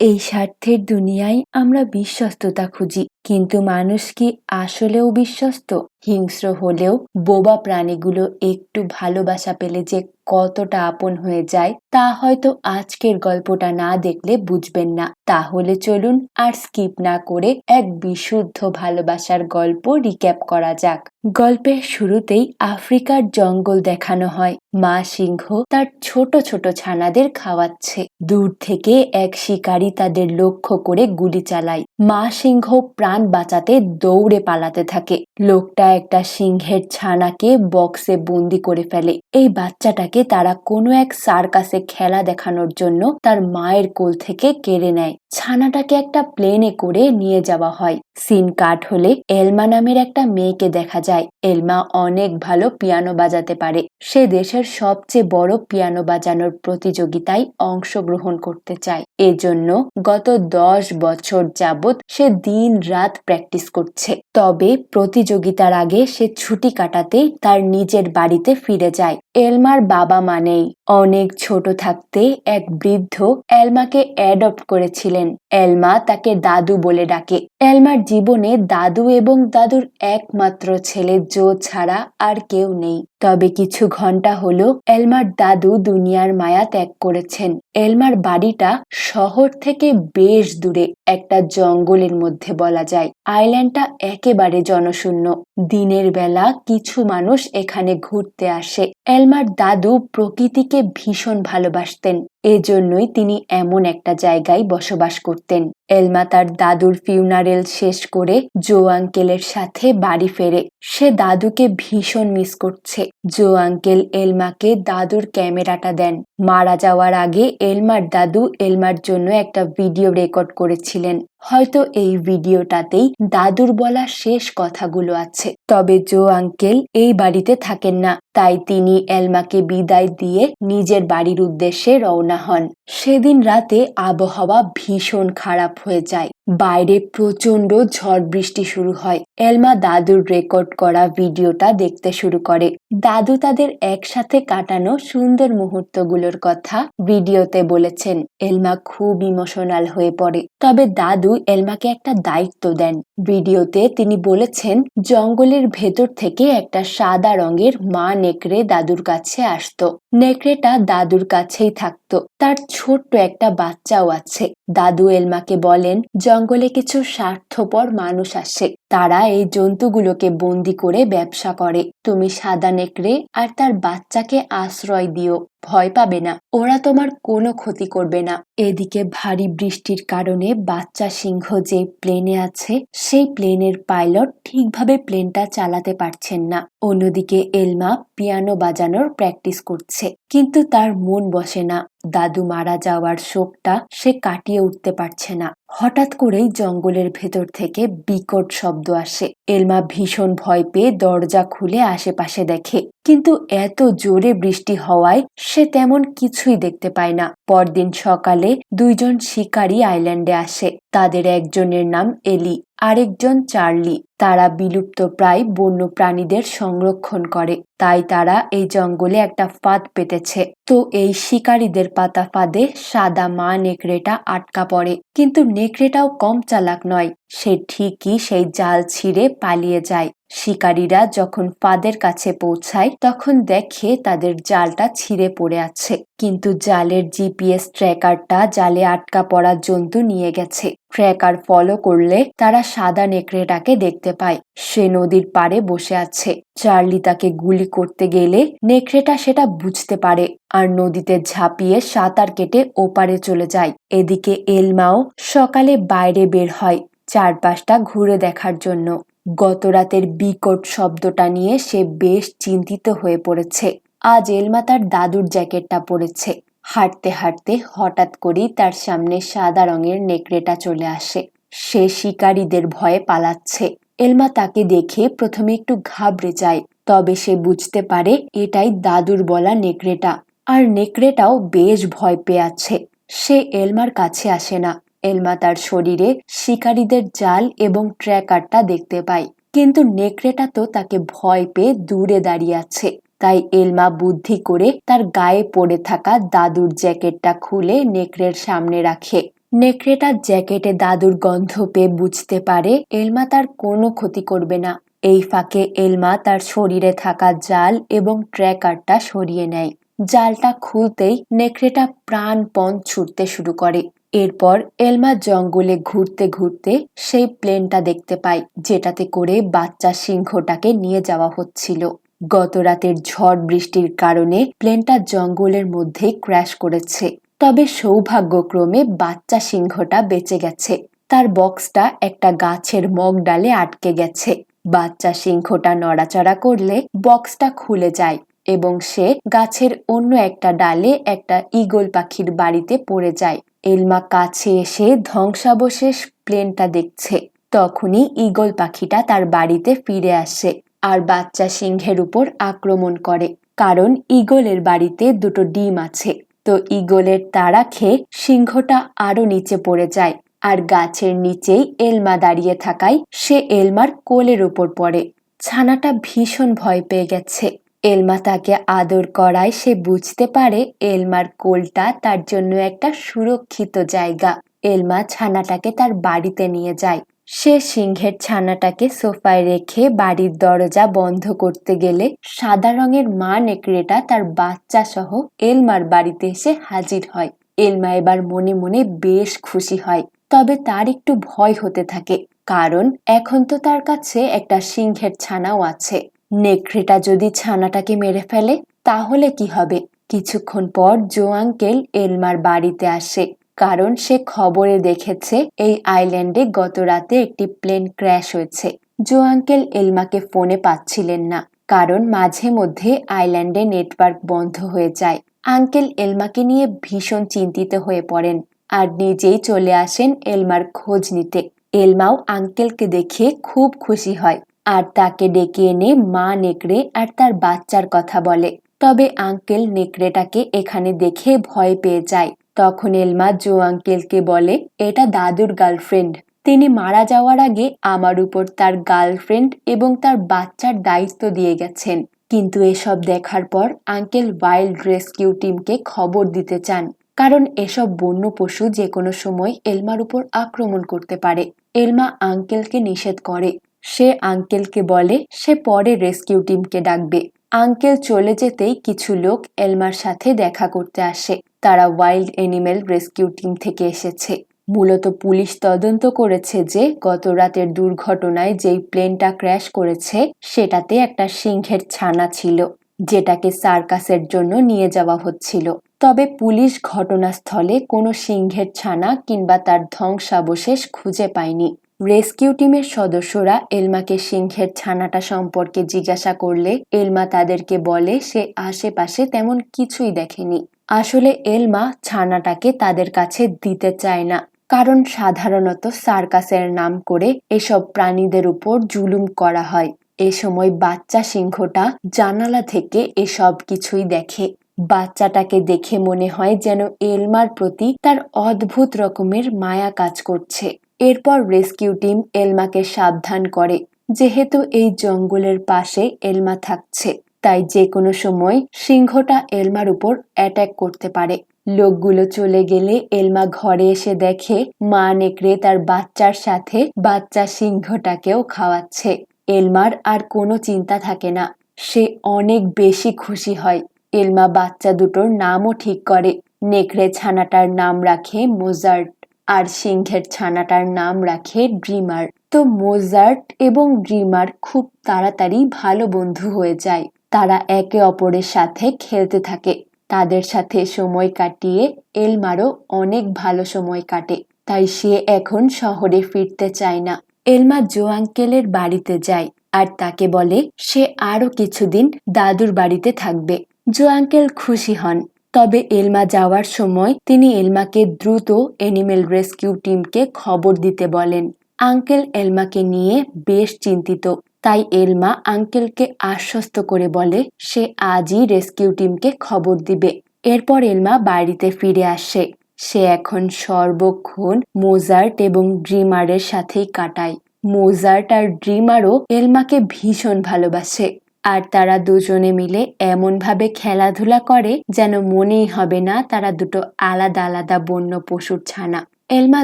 এই স্বার্থের দুনিয়ায় আমরা বিশ্বস্ততা খুঁজি কিন্তু মানুষ কি আসলেও বিশ্বস্ত? হিংস্র হলেও বোবা প্রাণীগুলো একটু ভালোবাসা পেলে যে কতটা আপন হয়ে যায়, তা হয়তো আজকের গল্পটা না দেখলে বুঝবেন না। তাহলে চলুন আর স্কিপ না করে এক বিশুদ্ধ ভালোবাসার গল্প রিক্যাপ করা যাক। গল্পের শুরুতেই আফ্রিকার জঙ্গল দেখানো হয়। মা সিংহ তার ছোট ছোট ছানাদের খাওয়াচ্ছে। দূর থেকে এক শিকারী তাদের লক্ষ্য করে গুলি চালায়। মা সিংহ প্রাণ বাঁচাতে দৌড়ে পালাতে থাকে। লোকটা একটা সিংহের ছানাকে বক্সে বন্দি করে ফেলে। এই বাচ্চাটাকে তারা কোনো এক সার্কাসে খেলা দেখানোর জন্য তার মায়ের কোল থেকে কেড়ে নেয়। ছানাটাকে একটা প্লেনে করে নিয়ে যাওয়া হয়। সিন কাট হলে এলমা নামের একটা মেয়েকে দেখা যায়। এলমা অনেক ভালো পিয়ানো বাজাতে পারে। সে দেশের সবচেয়ে বড় পিয়ানো বাজানোর প্রতিযোগিতায় অংশগ্রহণ করতে চায়। এজন্য গত দশ বছর যাবৎ সে দিন রাত প্র্যাকটিস করছে। তবে প্রতিযোগিতার আগে সে ছুটি কাটাতে তার নিজের বাড়িতে ফিরে যায়। এলমার বাবা মানেই অনেক ছোট থাকতে এক বৃদ্ধ অ্যালমাকে অ্যাডপ্ট করেছিলেন। এলমা তাকে দাদু বলে ডাকে। এলমার জীবনে দাদু এবং দাদুর একমাত্র ছেলে জো ছাড়া আর কেউ নেই। তবে কিছু ঘণ্টা হলো এলমার দাদু দুনিয়ার মায়া ত্যাগ করেছেন। এলমার বাড়িটা শহর থেকে বেশ দূরে, একটা জঙ্গলের মধ্যে বলা যায়। আইল্যান্ডটা একেবারে জনশূন্য। দিনের বেলা কিছু মানুষ এখানে ঘুরতে আসে। এলমার দাদু প্রকৃতিকে ভীষণ ভালোবাসতেন। এজন্যই তিনি এমন একটা জায়গায় বসবাস করতেন। এলমা তার দাদুর ফিউনারেল শেষ করে জো আঙ্কেলের সাথে বাড়ি ফেরে। সে দাদুকে ভীষণ মিস করছে। জো আঙ্কেল এলমাকে দাদুর ক্যামেরাটা দেন। মারা যাওয়ার আগে এলমার দাদু এলমার জন্য একটা ভিডিও রেকর্ড করেছিলেন। হয়তো এই ভিডিওটাতেই দাদুর বলা শেষ কথাগুলো আছে। তবে জো আঙ্কেল এই বাড়িতে থাকেন না, তাই তিনি এলমাকে বিদায় দিয়ে নিজের বাড়ির উদ্দেশ্যে রওনা হন। সেদিন রাতে আবহাওয়া ভীষণ খারাপ হয়ে যায়। বাইরে প্রচণ্ড ঝড় বৃষ্টি শুরু হয়। এলমা দাদুর রেকর্ড করা ভিডিওটা দেখতে শুরু করে। দাদু তাদের একসাথে কাটানো সুন্দর মুহূর্তগুলোর কথা ভিডিওতে বলেছেন। এলমা খুব ইমোশনাল হয়ে পড়ে। তবে দাদু এলমাকে একটা দায়িত্ব দেন। ভিডিওতে তিনি বলেছেন, জঙ্গলের ভেতর থেকে একটা সাদা রঙের মা নেকড়ে দাদুর কাছে আসতো। নেকড়েটা দাদুর কাছেই থাকতো। তার ছোট্ট একটা বাচ্চাও আছে। দাদু এলমাকে বলেন, জঙ্গলে কিছু স্বার্থপর মানুষ আসে। তারা এই জন্তুগুলোকে বন্দি করে ব্যবসা করে। তুমি সাদা নেকড়ে আর তার বাচ্চাকে আশ্রয় দিও। ভয় পাবে না। ওরা তোমার কোনো ক্ষতি করবে না। এদিকে ভারী বৃষ্টির কারণে বাচ্চা সিংহ যে প্লেনে আছে, সেই প্লেনের পাইলট ঠিকভাবে প্লেনটা চালাতে পারছেন না। অন্যদিকে এলমা পিয়ানো বাজানোর প্র্যাকটিস করছে। কিন্তু তার মন বসে না। দাদু মারা যাওয়ার শোকটা সে কাটিয়ে উঠতে পারছে না। হঠাৎ করেই জঙ্গলের ভেতর থেকে বিকট শব্দ আসে। এলমা ভীষণ ভয় পেয়ে দরজা খুলে আশেপাশে দেখে। কিন্তু এত জোরে বৃষ্টি হওয়ায় সে তেমন কিছুই দেখতে পায় না। পরদিন সকালে দুইজন শিকারী আইল্যান্ডে আসে। তাদের একজনের নাম এলি, আরেকজন চার্লি। তারা বিলুপ্ত প্রায় বন্য প্রাণীদের সংরক্ষণ করে। তাই তারা এই জঙ্গলে একটা ফাঁদ পেতেছে। তো এই শিকারীদের পাতা ফাঁদে সাদা মা নেকড়েটা আটকা পড়ে। কিন্তু নেকড়েটাও কম চালাক নয়। সে ঠিকই সেই জাল ছিঁড়ে পালিয়ে যায়। শিকারীরা যখন ফাঁদের কাছে পৌঁছায়, তখন দেখে তাদের জালটা ছিঁড়ে পড়ে আছে। কিন্তু জালের জিপিএস ট্র্যাকারটা জালে আটকা পড়া জন্তু নিয়ে গেছে। ট্র্যাকার ফলো করলে তারা সাদা নেকড়েটাকে দেখতে পায়। সে নদীর পাড়ে বসে আছে। চার্লি তাকে গুলি করতে গেলে নেকড়েটা সেটা বুঝতে পারে আর নদীতে ঝাঁপিয়ে সাঁতার কেটে ওপারে চলে যায়। এদিকে এলমাও সকালে বাইরে বের হয় চারপাশটা ঘুরে দেখার জন্য। গত রাতের বিকট শব্দটা নিয়ে সে বেশ চিন্তিত হয়ে পড়েছে। আজ এলমা তার দাদুর জ্যাকেটটা পরেছে। হাঁটতে হাঁটতে হঠাৎ করেই তার সামনে সাদা রঙের নেকড়েটা চলে আসে। সে শিকারীদের ভয়ে পালাচ্ছে। এলমা তাকে দেখে প্রথমে একটু ঘাবড়ে যায়, তবে সে বুঝতে পারে এটাই দাদুর বলা নেকড়েটা। আর নেকড়েটাও বেশ ভয় পেয়ে আছে। সে এলমার কাছে আসে না। এলমা তার শরীরে শিকারীদের জাল এবং ট্র্যাকারটা দেখতে পায় কিন্তু নেকড়েটা তো তাকে ভয় পেয়ে দূরে দাঁড়িয়ে আছে। তাই এলমা বুদ্ধি করে তার গায়ে পড়ে থাকা দাদুর জ্যাকেটটা খুলে নেকড়ের সামনে রাখে। নেকড়েটা জ্যাকেটে দাদুর গন্ধ পেয়ে বুঝতে পারে এলমা তার কোনো ক্ষতি করবে না। এই ফাঁকে এলমা তার শরীরে থাকা জাল এবং ট্র্যাকারটা সরিয়ে নেয়। জালটা খুলতেই নেকড়েটা প্রাণপণ ছুটতে শুরু করে। এরপর এলমা জঙ্গলে ঘুরতে ঘুরতে সেই প্লেনটা দেখতে পায়, যেটাতে করে বাচ্চা সিংহটাকে নিয়ে যাওয়া হচ্ছিল। গত রাতের ঝড় বৃষ্টির কারণে প্লেনটা জঙ্গলের মধ্যেই ক্র্যাশ করেছে। তবে সৌভাগ্যক্রমে বাচ্চা সিংহটা বেঁচে গেছে। তার বক্সটা একটা গাছের মগ ডালে আটকে গেছে। বাচ্চা সিংহটা নড়াচড়া করলে বক্সটা খুলে যায় এবং সে গাছের অন্য একটা ডালে একটা ঈগল পাখির বাড়িতে পড়ে যায়। এলমা কাছে এসে ধ্বংসাবশেষ প্লেনটা দেখছে। তখনই ঈগল পাখিটা তার বাড়িতে ফিরে আসে আর বাচ্চা সিংহের উপর আক্রমণ করে। কারণ ঈগলের বাড়িতে দুটো ডিম আছে। তো ঈগলের তারা খেয়ে সিংহটা আরও নিচে পড়ে যায় আর গাছের নিচেই এলমা দাঁড়িয়ে থাকায় সে এলমার কোলের উপর পড়ে। ছানাটা ভীষণ ভয় পেয়ে গেছে। এলমা তাকে আদর করায় সে বুঝতে পারে এলমার কোলটা তার জন্য একটা সুরক্ষিত জায়গা। এলমা ছানাটাকে তার বাড়িতে নিয়ে যায়। সে সিংহের ছানাটাকে সোফায় রেখে বাড়ির দরজা বন্ধ করতে গেলে সাদা রঙের মা নেকড়েটা তার বাচ্চা সহ এলমার বাড়িতে এসে হাজির হয়। এলমা এবার মনে মনে বেশ খুশি হয়, তবে তার একটু ভয় হতে থাকে, কারণ এখন তো তার কাছে একটা সিংহের ছানাও আছে। নেকড়েটা যদি ছানাটাকে মেরে ফেলে, তাহলে কি হবে? কিছুক্ষণ পর জো আঙ্কেল এলমার বাড়িতে আসে, কারণ সে খবরে দেখেছে এই আইল্যান্ডে গত রাতে একটি প্লেন ক্র্যাশ হয়েছে। জো আঙ্কেল এলমাকে ফোনে পাচ্ছিলেন না, কারণ মাঝে মধ্যে আইল্যান্ডে নেটওয়ার্ক বন্ধ হয়ে যায়। আঙ্কেল এলমাকে নিয়ে ভীষণ চিন্তিত হয়ে পড়েন, আর নিজেই চলে আসেন এলমার খোঁজ নিতে। এলমাও আঙ্কেলকে দেখে খুব খুশি হয়। আর তাকে ডেকে এনে মা নেকড়ে আর তার বাচ্চার কথা বলে। তবে আঙ্কেল নেকড়েটাকে এখানে দেখে ভয় পেয়ে যায়। তখন এলমা জো আঙ্কেলকে বলে, এটা দাদুর গার্লফ্রেন্ড। তিনি মারা যাওয়ার আগে আমার উপর তার গার্লফ্রেন্ড এবং তার বাচ্চার দায়িত্ব দিয়ে গেছেন। কিন্তু এসব দেখার পর আঙ্কেল ওয়াইল্ড রেস্কিউ টিমকে খবর দিতে চান। কারণ এসব বন্য পশু যে কোনো সময় এলমার উপর আক্রমণ করতে পারে। এলমা আঙ্কেলকে নিষেধ করে। সে আঙ্কেলকে বলে, সে পরে রেস্কিউ টিমকে ডাকবে। আঙ্কেল চলে যেতেই কিছু লোক এলমার সাথে দেখা করতে আসে। তারা ওয়াইল্ড অ্যানিমেল রেস্কিউ টিম থেকে এসেছে। মূলত পুলিশ তদন্ত করেছে যে, গত রাতের দুর্ঘটনায় যেই প্লেনটা ক্র্যাশ করেছে, সেটাতে একটা সিংহের ছানা ছিল, যেটাকে সার্কাসের জন্য নিয়ে যাওয়া হচ্ছিল। তবে পুলিশ ঘটনাস্থলে কোনো সিংহের ছানা কিংবা তার ধ্বংসাবশেষ খুঁজে পায়নি। রেস্কিউ টিমের সদস্যরা এলমাকে সিংহের ছানাটা সম্পর্কে জিজ্ঞাসা করলে এলমা তাদেরকে বলে, সে আশেপাশে তেমন কিছুই দেখেনি। আসলে এলমা ছানাটাকে তাদের কাছে দিতে চায় না। কারণ সাধারণত সার্কাসের নাম করে এসব প্রাণীদের উপর জুলুম করা হয়। এ সময় বাচ্চা সিংহটা জানালা থেকে এসব কিছুই দেখে। বাচ্চাটাকে দেখে মনে হয় যেন এলমার প্রতি তার অদ্ভুত রকমের মায়া কাজ করছে। এরপর রেস্কিউ টিম এলমাকে সাবধান করে। যেহেতু এই জঙ্গলের পাশে এলমা থাকছে, তাই যে কোনো সময় সিংহটা এলমার উপর অ্যাট্যাক করতে পারে। লোকগুলো চলে গেলে এলমা ঘরে এসে দেখে, মা নেকড়ে তার বাচ্চার সাথে বাচ্চা সিংহটাকেও খাওয়াচ্ছে। এলমার আর কোনো চিন্তা থাকে না, সে অনেক বেশি খুশি হয়। এলমা বাচ্চা দুটোর নামও ঠিক করে। নেকড়ে ছানাটার নাম রাখে মোজার্ট। আর সিংহের ছানাটার নাম রাখে ড্রিমার। তো মোজার্ট এবং ড্রিমার খুব তাড়াতাড়ি ভালো বন্ধু হয়ে যায়। তারা একে অপরের সাথে খেলতে থাকে। তাদের সাথে সময় কাটিয়ে এলমারও অনেক ভালো সময় কাটে। তাই সে এখন শহরে ফিরতে চায় না। এলমা জো আঙ্কেলের বাড়িতে যায় আর তাকে বলে, সে আরও কিছুদিন দাদুর বাড়িতে থাকবে। জো আঙ্কেল খুশি হন। তবে এলমা যাওয়ার সময় তিনি এলমাকে দ্রুত অ্যানিমেল রেস্কিউ টিমকে খবর দিতে বলেন। আঙ্কেল এলমাকে নিয়ে বেশ চিন্তিত। তাই এলমা আঙ্কেলকে আশ্বস্ত করে বলে, সে আজই রেস্কিউ টিমকে খবর দিবে। এরপর এলমা বাড়িতে ফিরে আসে। সে এখন সর্বক্ষণ মোজার্ট এবং ড্রিমারের সাথেই কাটায়। মোজার্ট আর ড্রিমারও এলমাকে ভীষণ ভালোবাসে। আর তারা দুজনে মিলে এমনভাবে খেলাধুলা করে যেন মনেই হবে না তারা দুটো আলাদা আলাদা বন্য পশুর ছানা। এলমা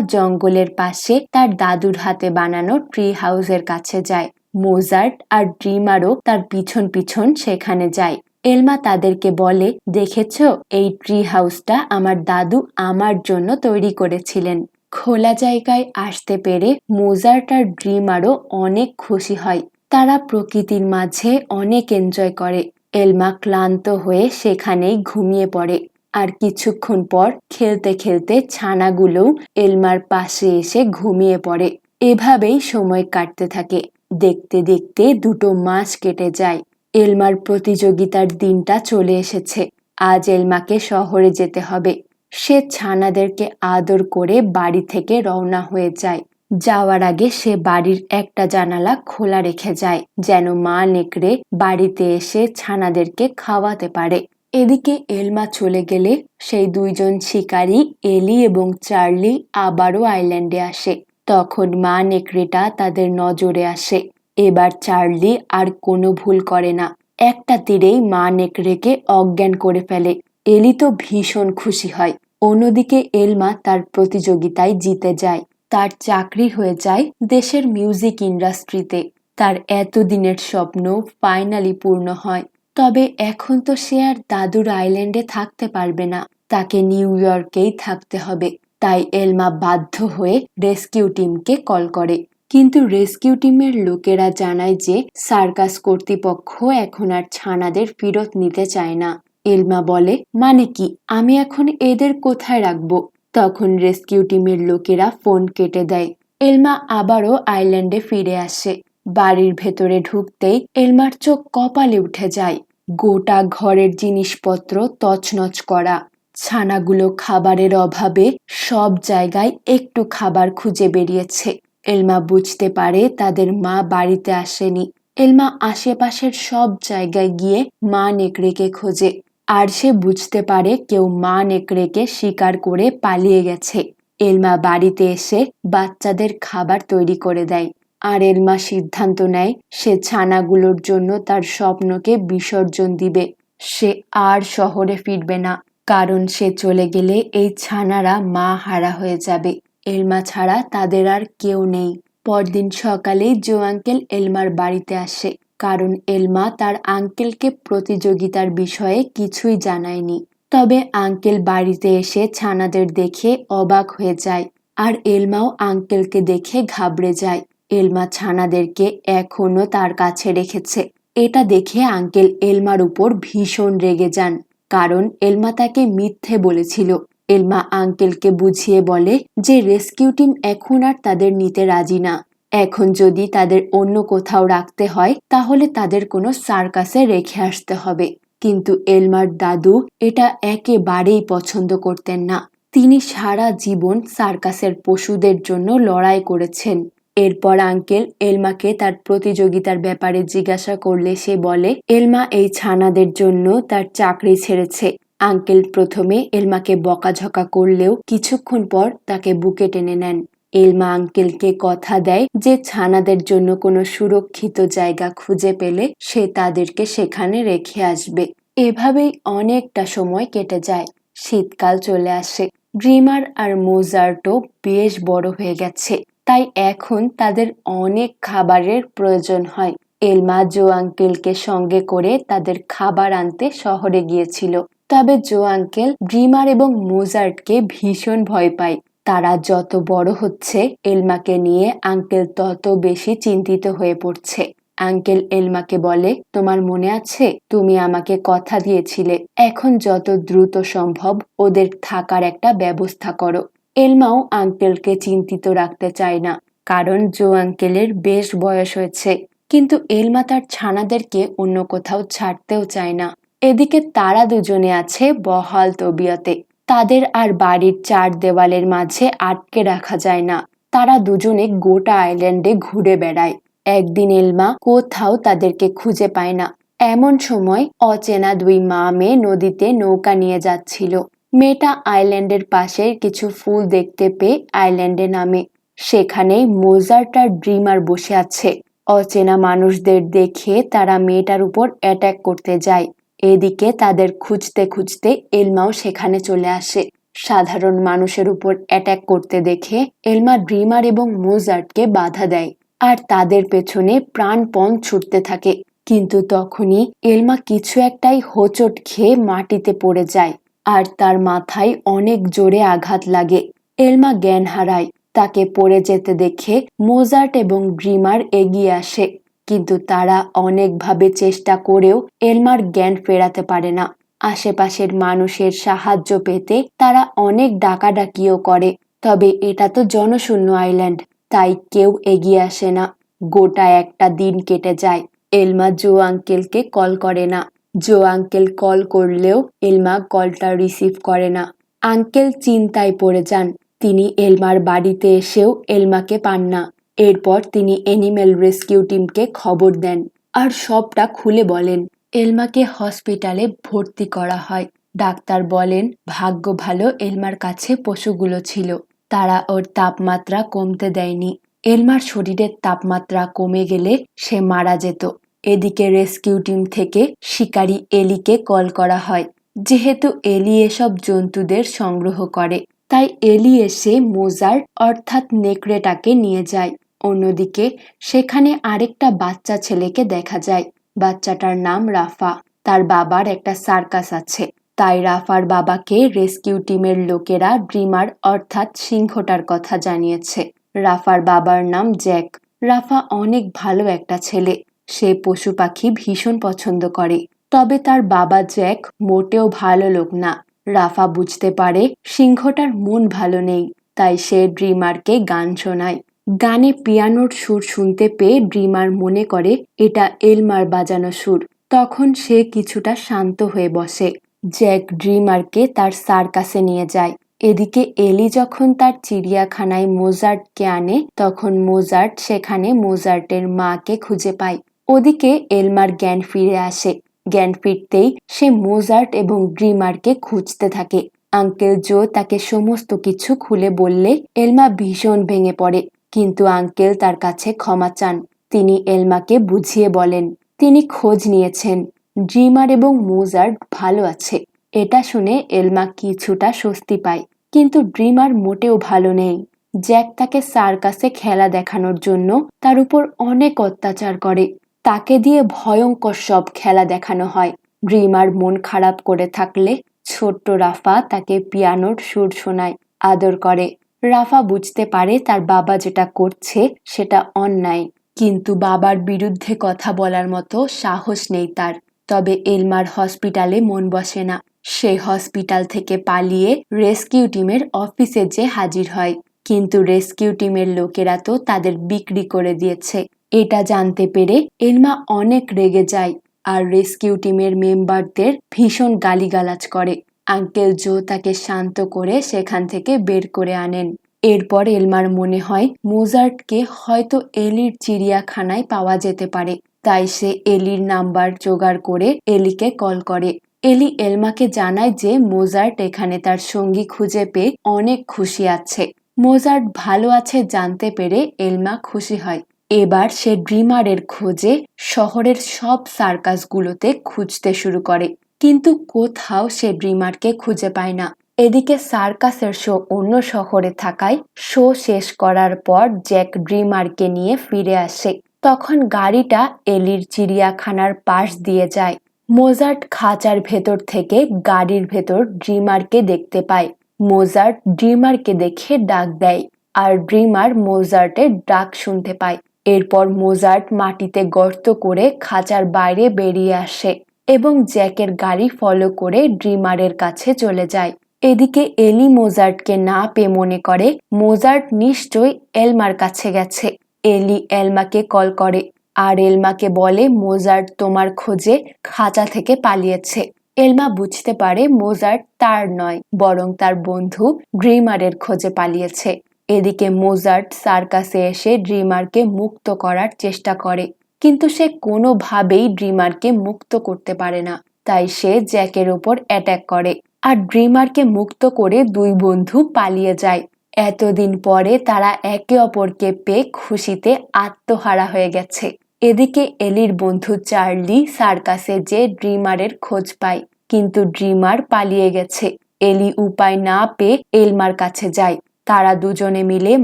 জঙ্গলের পাশে তার দাদুর হাতে বানানো ট্রি হাউসের কাছে যায়। মোজার্ট আর ড্রিমারও তার পিছন পিছন সেখানে যায়। এলমা তাদেরকে বলে, দেখেছ, এই ট্রি হাউসটা আমার দাদু আমার জন্য তৈরি করেছিলেন। খোলা জায়গায় আসতে পেরে মোজার্ট আর ড্রিমারও অনেক খুশি হয়। তারা প্রকৃতির মাঝে অনেক এনজয় করে। এলমা ক্লান্ত হয়ে সেখানেই ঘুমিয়ে পড়ে। আর কিছুক্ষণ পর খেলতে খেলতে ছানাগুলোও এলমার পাশে এসে ঘুমিয়ে পড়ে। এভাবেই সময় কাটতে থাকে। দেখতে দেখতে দুটো মাস কেটে যায়। এলমার প্রতিযোগিতার দিনটা চলে এসেছে। আজ এলমাকে শহরে যেতে হবে। সে ছানাদেরকে আদর করে বাড়ি থেকে রওনা হয়ে যায়। যাওয়ার আগে সে বাড়ির একটা জানালা খোলা রেখে যায়, যেন মা নেকড়ে বাড়িতে এসে ছানাদেরকে খাওয়াতে পারে। এদিকে এলমা চলে গেলে সেই দুইজন শিকারী এলি এবং চার্লি আবারও আইল্যান্ডে আসে। তখন মা নেকড়েটা তাদের নজরে আসে। এবার চার্লি আর কোনো ভুল করে না। একটা তীরেই মা নেকড়েকে অজ্ঞান করে ফেলে। এলি তো ভীষণ খুশি হয়। অন্যদিকে এলমা তার প্রতিযোগিতায় জিতে যায়। তার চাকরি হয়ে যায় দেশের মিউজিক ইন্ডাস্ট্রিতে তার এতদিনের স্বপ্ন ফাইনালি পূর্ণ হয়। তবে এখন তো সে আর দাদুর আইল্যান্ডে থাকতে পারবে না। তাকে নিউ ইয়র্কেই থাকতে হবে। তাই এলমা বাধ্য হয়ে রেস্কিউ টিমকে কল করে। কিন্তু রেস্কিউ টিমের লোকেরা জানায় যে সার্কাস কর্তৃপক্ষ এখন আর ছানাদের ফেরত নিতে চায় না। এলমা বলে মানে কি? আমি এখন এদের কোথায় রাখব? তখন রেস্কিউ টিমের লোকেরা ফোন কেটে দেয়। এলমা আবারও আইল্যান্ডে ফিরে আসে। বাড়ির ভেতরে ঢুকতেই এলমার চোখ কপালে উঠে যায়। গোটা ঘরের জিনিসপত্র তছনছ করা। ছানাগুলো খাবারের অভাবে সব জায়গায় একটু খাবার খুঁজে বেরিয়েছে। এলমা বুঝতে পারে তাদের মা বাড়িতে আসেনি। এলমা আশেপাশের সব জায়গায় গিয়ে মা নেকড়েকে খোঁজে। আর সে বুঝতে পারে কেউ মা নেকড়েকে শিকার করে পালিয়ে গেছে। এলমা বাড়িতে এসে বাচ্চাদের খাবার তৈরি করে দেয়। আর এলমা সিদ্ধান্ত নেয়, সে ছানাগুলোর জন্য তার স্বপ্নকে বিসর্জন দিবে। সে আর শহরে ফিরবে না, কারণ সে চলে গেলে এই ছানারা মা হারা হয়ে যাবে। এলমা ছাড়া তাদের আর কেউ নেই। পরদিন সকালে জো আঙ্কেল এলমার বাড়িতে আসে। কারণ এলমা তার আঙ্কেলকে প্রতিযোগিতার বিষয়ে কিছুই জানায়নি। তবে আঙ্কেল বাড়িতে এসে ছানাদের দেখে অবাক হয়ে যায় আর এলমাও আঙ্কেলকে দেখে ঘাবড়ে যায়। এলমা ছানাদেরকে এখনও তার কাছে রেখেছে। এটা দেখে আঙ্কেল এলমার উপর ভীষণ রেগে যান, কারণ এলমা তাকে মিথ্যে বলেছিল। এলমা আঙ্কেলকে বুঝিয়ে বলে যে রেস্কিউ টিম এখন আর তাদের নিতে রাজি না। এখন যদি তাদের অন্য কোথাও রাখতে হয়, তাহলে তাদের কোনো সার্কাসে রেখে আসতে হবে। কিন্তু এলমার দাদু এটা একেবারেই পছন্দ করতেন না। তিনি সারা জীবন সার্কাসের পশুদের জন্য লড়াই করেছেন। এরপর আঙ্কেল এলমাকে তার প্রতিযোগিতার ব্যাপারে জিজ্ঞাসা করলে সে বলে, এলমা এই ছানাদের জন্য তার চাকরি ছেড়েছে। আঙ্কেল প্রথমে এলমাকে বকাঝকা করলেও কিছুক্ষণ পর তাকে বুকে টেনে নেন। এলমা আঙ্কেলকে কথা দেয় যে ছানাদের জন্য কোনো সুরক্ষিত জায়গা খুঁজে পেলে সে তাদেরকে সেখানে রেখে আসবে। এভাবেই অনেকটা সময় কেটে যায়। শীতকাল চলে আসে। ড্রিমার আর মোজার্টও বেশ বড় হয়ে গেছে। তাই এখন তাদের অনেক খাবারের প্রয়োজন হয়। এলমা জো আঙ্কেলকে সঙ্গে করে তাদের খাবার আনতে শহরে গিয়েছিল। তবে জো আঙ্কেল ড্রিমার এবং মোজার্টকে ভীষণ ভয় পায়। তারা যত বড় হচ্ছে, এলমাকে নিয়ে আঙ্কেল তত বেশি চিন্তিত হয়ে পড়ছে। আঙ্কেল এলমাকে বলে, তোমার মনে আছে? তুমি আমাকে কথা দিয়েছিলে। এখন যত দ্রুত সম্ভব ওদের থাকার একটা ব্যবস্থা করো। এলমাও আঙ্কেলকে চিন্তিত রাখতে চায় না, কারণ জো আঙ্কেলের বেশ বয়স হয়েছে। কিন্তু এলমা তার ছানাদেরকে অন্য কোথাও ছাড়তেও চায় না। এদিকে তারা দুজনে আছে বহাল তবিয়তে। তাদের আর বাড়ির চার দেওয়ালের মাঝে আটকে রাখা যায় না। তারা দুজনে গোটা আইল্যান্ডে ঘুরে বেড়ায়। একদিন এলমা কোথাও তাদেরকে খুঁজে পায় না। এমন সময় অচেনা দুই মা মেয়ে নদীতে নৌকা নিয়ে যাচ্ছিল। মেয়েটা আইল্যান্ডের পাশে কিছু ফুল দেখতে পেয়ে আইল্যান্ডে নামে। সেখানেই মোজার্টার ড্রিমার বসে আছে। অচেনা মানুষদের দেখে তারা মেয়েটার উপর অ্যাটাক করতে যায়। এদিকে তাদের খুঁজতে খুঁজতে এলমাও সেখানে চলে আসে। সাধারণ মানুষের উপর অ্যাটাক করতে দেখে এলমা ড্রিমার এবং মোজার্টকে বাধা দেয় আর তাদের পেছনে প্রাণপণ ছুটতে থাকে। কিন্তু তখনই এলমা কিছু একটাই হোঁচট খেয়ে মাটিতে পড়ে যায় আর তার মাথায় অনেক জোরে আঘাত লাগে। এলমা জ্ঞান হারায়। তাকে পড়ে যেতে দেখে মোজার্ট এবং ড্রিমার এগিয়ে আসে। কিন্তু তারা অনেকভাবে চেষ্টা করেও এলমার জ্ঞান ফেরাতে পারে না। আশেপাশের মানুষের সাহায্য পেতে তারা অনেক ডাকাডাকিও করে। তবে এটা তো জনশূন্য আইল্যান্ড, তাই কেউ এগিয়ে আসে না। গোটা একটা দিন কেটে যায়। এলমা জো আঙ্কেলকে কল করে না। জো আঙ্কেল কল করলেও এলমা কলটা রিসিভ করে না। আঙ্কেল চিন্তায় পড়ে যান। তিনি এলমার বাড়িতে এসেও এলমাকে পান না। এরপর তিনি এনিম্যাল রেস্কিউ টিমকে খবর দেন আর সবটা খুলে বলেন, এলমাকে হসপিটালে ভর্তি করা হয়। ডাক্তার বলেন, ভাগ্য ভালো, এলমার কাছে পশুগুলো ছিল। তারা ওর তাপমাত্রা কমতে দেয়নি। এলমার শরীরের তাপমাত্রা কমে গেলে সে মারা যেত। এদিকে রেস্কিউ টিম থেকে শিকারী এলিকে কল করা হয়। যেহেতু এলি এসব জন্তুদের সংগ্রহ করে, তাই এলি এসে মোজার অর্থাৎ নেকড়েটাকে নিয়ে যায়। অন্যদিকে, সেখানে আরেকটা বাচ্চা ছেলেকে দেখা যায়। বাচ্চাটার নাম রাফা। তার বাবার একটা সার্কাস আছে। তাই রাফার বাবাকে রেস্কিউ টিমের লোকেরা ড্রিমার অর্থাৎ সিংহটার কথা জানিয়েছে। রাফার বাবার নাম জ্যাক। রাফা অনেক ভালো একটা ছেলে। সে পশু পাখি ভীষণ পছন্দ করে। তবে তার বাবা জ্যাক মোটেও ভালো লোক না। রাফা বুঝতে পারে সিংহটার মন ভালো নেই। তাই সে ড্রিমারকে গান শোনায়। গানে পিয়ানোর সুর শুনতে পেয়ে ড্রিমার মনে করে, এটা এলমার বাজানো সুর। তখন সে কিছুটা শান্ত হয়ে বসে। জ্যাক ড্রিমারকে তার সার্কাসে নিয়ে যায়। এদিকে এলি যখন তার চিড়িয়াখানায় মোজার্টকে আনে, তখন মোজার্ট সেখানে মোজার্টের মাকে খুঁজে পায়। ওদিকে এলমার জ্ঞান ফিরে আসে। জ্ঞান ফিরতেই সে মোজার্ট এবং ড্রিমারকে খুঁজতে থাকে। আঙ্কেল জো তাকে সমস্ত কিছু খুলে বললে, এলমা ভীষণ ভেঙে পড়ে। কিন্তু আঙ্কেল তার কাছে ক্ষমা চান। তিনি এলমাকে বুঝিয়ে বলেন, তিনি খোঁজ নিয়েছেন। ড্রিমার এবং মোজার্ট ভালো আছে। এটা শুনে এলমা কিছুটা স্বস্তি পায়। কিন্তু ড্রিমার মোটেও ভালো নেই। জ্যাক তাকে সার্কাসে খেলা দেখানোর জন্য তার উপর অনেক অত্যাচার করে। তাকে দিয়ে ভয়ঙ্কর সব খেলা দেখানো হয়। ড্রিমার মন খারাপ করে থাকলে ছোট্ট রাফা তাকে পিয়ানোর সুর শোনায়, আদর করে। রাফা বুঝতে পারে তার বাবা যেটা করছে সেটা অন্যায়, কিন্তু বাবার বিরুদ্ধে কথা বলার মতো সাহস নেই তার। তবে এলমার হসপিটালে মন বসে না। সে হসপিটাল থেকে পালিয়ে রেস্কিউ টিমের অফিসে যে হাজির হয়। কিন্তু রেস্কিউ টিমের লোকেরা তো তাদের বিক্রি করে দিয়েছে। এটা জানতে পেরে এলমা অনেক রেগে যায় আর রেস্কিউ টিমের মেম্বারদের ভীষণ গালিগালাজ করে। আঙ্কেল জো তাকে শান্ত করে সেখান থেকে বের করে আনেন। এরপর এলমার মনে হয় মোজার্টকে হয়তো এলির চিড়িয়াখানায় পাওয়া যেতে পারে। তাই সে এলির নাম্বার জোগাড় করে এলিকে কল করে। এলি এলমাকে জানায় যে মোজার্ট এখানে তার সঙ্গী খুঁজে পেয়ে অনেক খুশি আছে। মোজার্ট ভালো আছে জানতে পেরে এলমা খুশি হয়। এবার সে ড্রিমারের খোঁজে শহরের সব সার্কাসগুলোতে খুঁজতে শুরু করে। কিন্তু কোথাও সে ড্রিমারকে খুঁজে পায় না। এদিকে সার্কাসের শো অন্য শহরে থাকায় শো শেষ করার পর জ্যাক ড্রিমারকে নিয়ে ফিরে আসে। তখন গাড়িটা এলির চিড়িয়াখানার পাশ দিয়ে যায়। মোজার্ট খাঁচার ভেতর থেকে গাড়ির ভেতর ড্রিমারকে দেখতে পায়। মোজার্ট ড্রিমারকে দেখে ডাক দেয় আর ড্রিমার মোজার্টের ডাক শুনতে পায়। এরপর মোজার্ট মাটিতে গর্ত করে খাঁচার বাইরে বেরিয়ে আসে। এবং জ্যাকের গাড়ি ফলো করে ড্রিমারের কাছে চলে যায়। এদিকে এলি মোজার্টকে না পেয়ে মনে করে, মোজার্ট নিশ্চয়ই এলমার কাছে গেছে। এলি এলমাকে কল করে, আর এলমাকে বলে, মোজার্ট তোমার খোঁজে খাঁচা থেকে পালিয়েছে। এলমা বুঝতে পারে মোজার্ট তার নয়, বরং তার বন্ধু ড্রিমারের খোঁজে পালিয়েছে। এদিকে মোজার্ট সার্কাসে এসে ড্রিমারকে মুক্ত করার চেষ্টা করে। কিন্তু সে কোনোভাবেই ড্রিমারকে মুক্ত করতে পারে না। তাই সে জ্যাকের ওপর অ্যাটাক করে আর ড্রিমারকে মুক্ত করে দুই বন্ধু পালিয়ে যায়। এতদিন পরে তারা একে অপরকে পেয়ে খুশিতে আত্মহারা হয়ে গেছে। এদিকে এলির বন্ধু চার্লি সার্কাসে যে ড্রিমারের খোঁজ পায়, কিন্তু ড্রিমার পালিয়ে গেছে। এলি উপায় না পেয়ে এলমার কাছে যায়। তারা দুজনে মিলে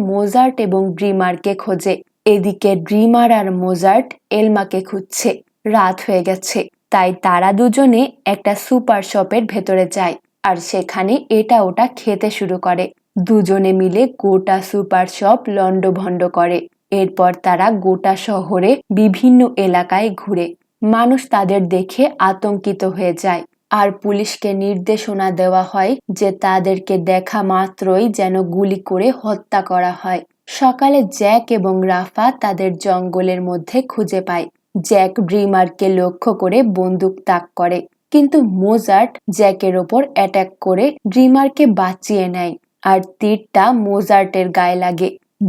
মোজার্ট এবং ড্রিমারকে খোঁজে। এদিকে ড্রিমার আর মোজার্ট এলমাকে খুঁজছে। রাত হয়ে গেছে। তাই তারা দুজনে একটা সুপার শপের ভেতরে যায় আর সেখানে এটা ওটা খেতে শুরু করে। দুজনে মিলে গোটা সুপার শপ লণ্ডভণ্ড করে। এরপর তারা গোটা শহরে বিভিন্ন এলাকায় ঘুরে। মানুষ তাদের দেখে আতঙ্কিত হয়ে যায়। আর পুলিশকে নির্দেশনা দেওয়া হয় যে তাদেরকে দেখা মাত্রই যেন গুলি করে হত্যা করা হয়। সকালে জ্যাক এবং রাফা তাদের জঙ্গলের মধ্যে খুঁজে পায়। জ্যাক ড্রিমারকে লক্ষ্য করে বন্দুক তাক করে, কিন্তু মোজার্ট জ্যাকের ওপর অ্যাটাক করে ড্রিমারকে বাঁচিয়ে নেয় আর তীরটা মোজার্টের গায়ে লাগে।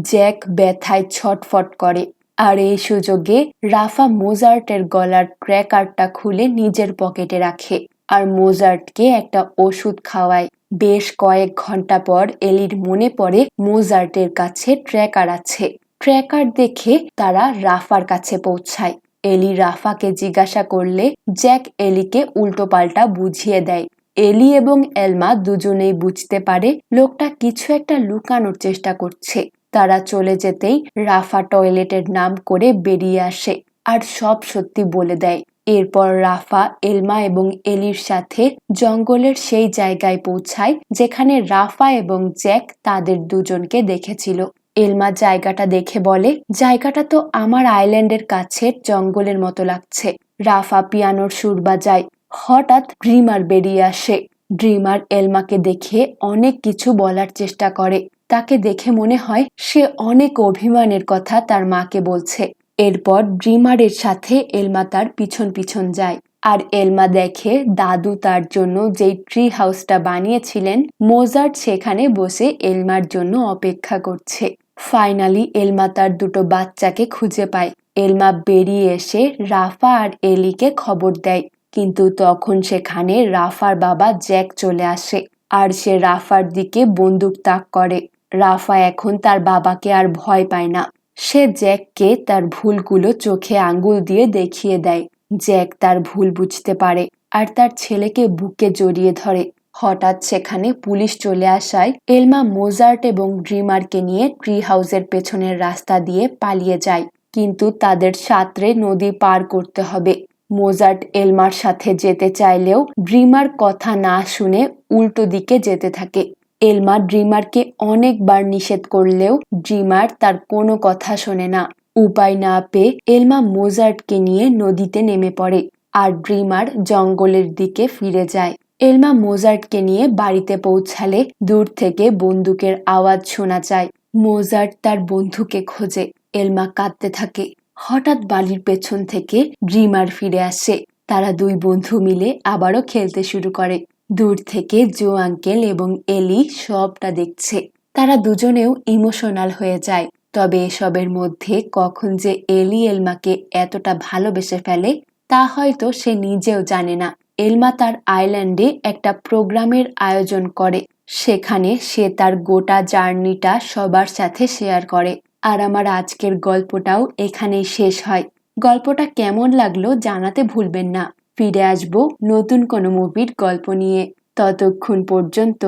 জ্যাক ব্যথায় ছটফট করে আর এই সুযোগে রাফা মোজার্টের গলার ট্র্যাকারটা খুলে নিজের পকেটে রাখে আর মোজার্টকে একটা ওষুধ খাওয়ায়। বেশ কয়েক ঘণ্টা পর এলির মনে পড়ে মোজার্টের কাছে ট্র্যাকার আছে। ট্র্যাকার দেখে তারা রাফার কাছে পৌঁছায়। এলি রাফাকে জিজ্ঞাসা করলে জ্যাক এলিকে উল্টোপাল্টা বুঝিয়ে দেয়। এলি এবং এলমা দুজনেই বুঝতে পারে লোকটা কিছু একটা লুকানোর চেষ্টা করছে। তারা চলে যেতেই রাফা টয়লেটের নাম করে বেরিয়ে আসে আর সব সত্যি বলে দেয়। এরপর রাফা, এলমা এবং এলির সাথে জঙ্গলের সেই জায়গায় পৌঁছায়, যেখানে রাফা এবং জ্যাক তাদের দুজনকে দেখেছিল। এলমা জায়গাটা দেখে বলে, জায়গাটা তো আমার আইল্যান্ডের কাছে জঙ্গলের মতো লাগছে। রাফা পিয়ানোর সুর বাজায়। হঠাৎ ড্রিমার বেরিয়ে আসে। ড্রিমার এলমাকে দেখে অনেক কিছু বলার চেষ্টা করে। তাকে দেখে মনে হয় সে অনেক অভিমানের কথা তার মাকে বলছে। এরপর ড্রিমারের সাথে এলমা তার পিছন পিছন যায়। আর এলমা দেখে দাদু তার জন্য যেই ট্রি হাউসটা বানিয়েছিলেন, মোজার্ট সেখানে বসে এলমার জন্য অপেক্ষা করছে। ফাইনালি এলমা তার দুটো বাচ্চাকে খুঁজে পায়। এলমা বেরিয়ে এসে রাফা আর এলিকে খবর দেয়। কিন্তু তখন সেখানে রাফার বাবা জ্যাক চলে আসে আর সে রাফার দিকে বন্দুক তাক করে। রাফা এখন তার বাবাকে আর ভয় পায় না। সে জ্যাককে তার ভুলগুলো চোখে আঙ্গুল দিয়ে দেখিয়ে দেয়। জ্যাক তার ভুল বুঝতে পারে আর তার ছেলেকে বুকে জড়িয়ে ধরে। হঠাৎ সেখানে পুলিশ চলে আসায় এলমা মোজার্ট এবং ড্রিমারকে নিয়ে ট্রি হাউসের পেছনের রাস্তা দিয়ে পালিয়ে যায়। কিন্তু তাদের সাঁতরে নদী পার করতে হবে। মোজার্ট এলমার সাথে যেতে চাইলেও ড্রিমার কথা না শুনে উল্টো দিকে যেতে থাকে। এলমা ড্রিমারকে অনেকবার নিষেধ করলেও ড্রিমার তার কোনো কথা শোনে না। উপায় না পেয়ে এলমা মোজার্টকে নিয়ে নদীতে নেমে পড়ে আর ড্রিমার জঙ্গলের দিকে ফিরে যায়। এলমা মোজার্টকে নিয়ে বাড়িতে পৌঁছালে দূর থেকে বন্দুকের আওয়াজ শোনা যায়। মোজার্ট তার বন্ধুকে খোঁজে। এলমা কাঁদতে থাকে। হঠাৎ বালির পেছন থেকে ড্রিমার ফিরে আসে। তারা দুই বন্ধু মিলে আবারও খেলতে শুরু করে। দূর থেকে জো আঙ্কেল এবং এলি সবটা দেখছে। তারা দুজনেও ইমোশনাল হয়ে যায়। তবে এসবের মধ্যে কখন যে এলি এলমাকে এতটা ভালোবেসে ফেলে, তা হয়তো সে নিজেও জানে না। এলমা তার আইল্যান্ডে একটা প্রোগ্রামের আয়োজন করে। সেখানে সে তার গোটা জার্নিটা সবার সাথে শেয়ার করে। আর আমার আজকের গল্পটাও এখানেই শেষ হয়। গল্পটা কেমন লাগল জানাতে ভুলবেন না। ফিরে আসব নতুন কোনো মুভির গল্প নিয়ে। ততক্ষণ পর্যন্ত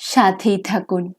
সাথেই থাকুন।